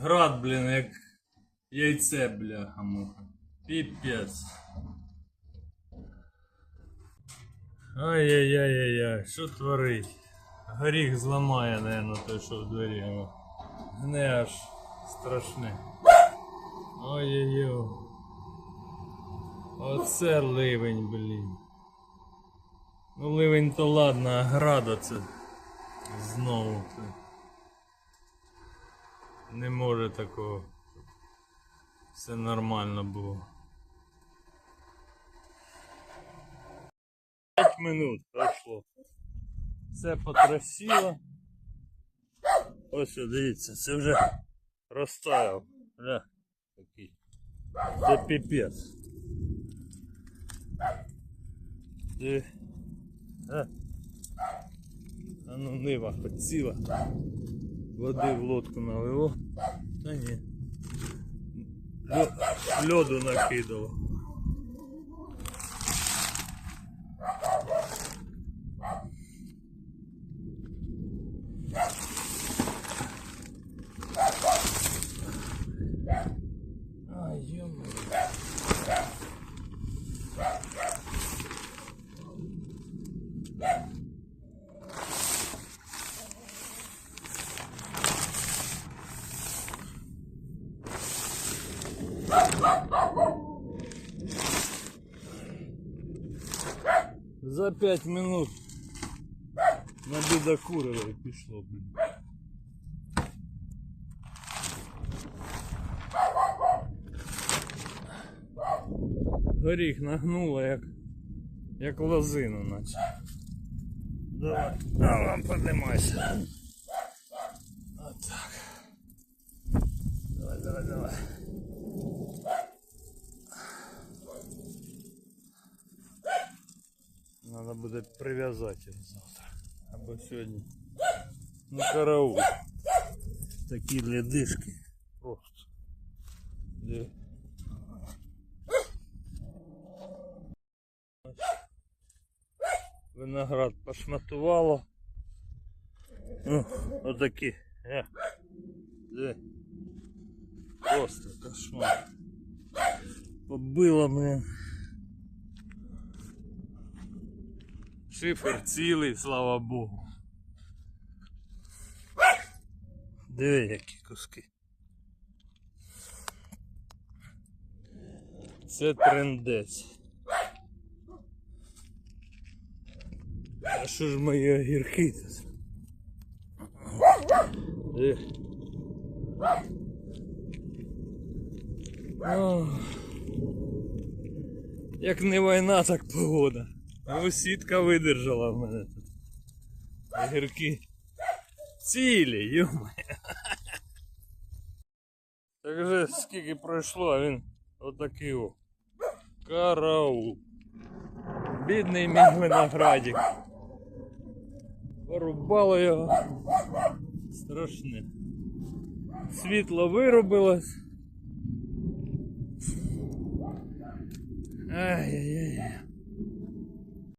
Град, блін, як яйце, бляха муха. Піпець. Ай-яй-яй-яй-яй, що творить? Горіх зламає, наверно, той, що в двері. Гне аж страшне. Ой-ой-ой. Оце ливень, блін. Ну ливень то ладно, а града це знову це. Не може такого. Все нормально було. 5 минут пройшло. Все потрясіло. Ось дивіться, це вже розтаяв. Бля, такий. Це піпець. Ти... А? а ну нива хоч ціла. Води в лодку налило. Та ні. Льо- Льоду накидало. За пять минут на бедокурове пішло, блін. Горіх нагнуло, як, як лозину наче. Давай, давай, поднимайся. Так. Давай, давай, давай. Буде прив'язати завтра. Або сьогодні. Ну караул. Такі ледишки. Просто. Де? Виноград пошматувало. Ну, отакі. Е. Де? Просто кошмар. Побило, блин. Шифер цілий, слава Богу. Диви, які куски. Це трендець. А що ж мої огірки тут? Як не війна, так погода. Ну, сітка видержала в мене тут. Огірки. Цілі, йомає. Так вже скільки пройшло, а він отакий о. Караул. Бідний мій виноградик. Порубало його. Страшне. Світло вирубилось. Ай-яй-яй.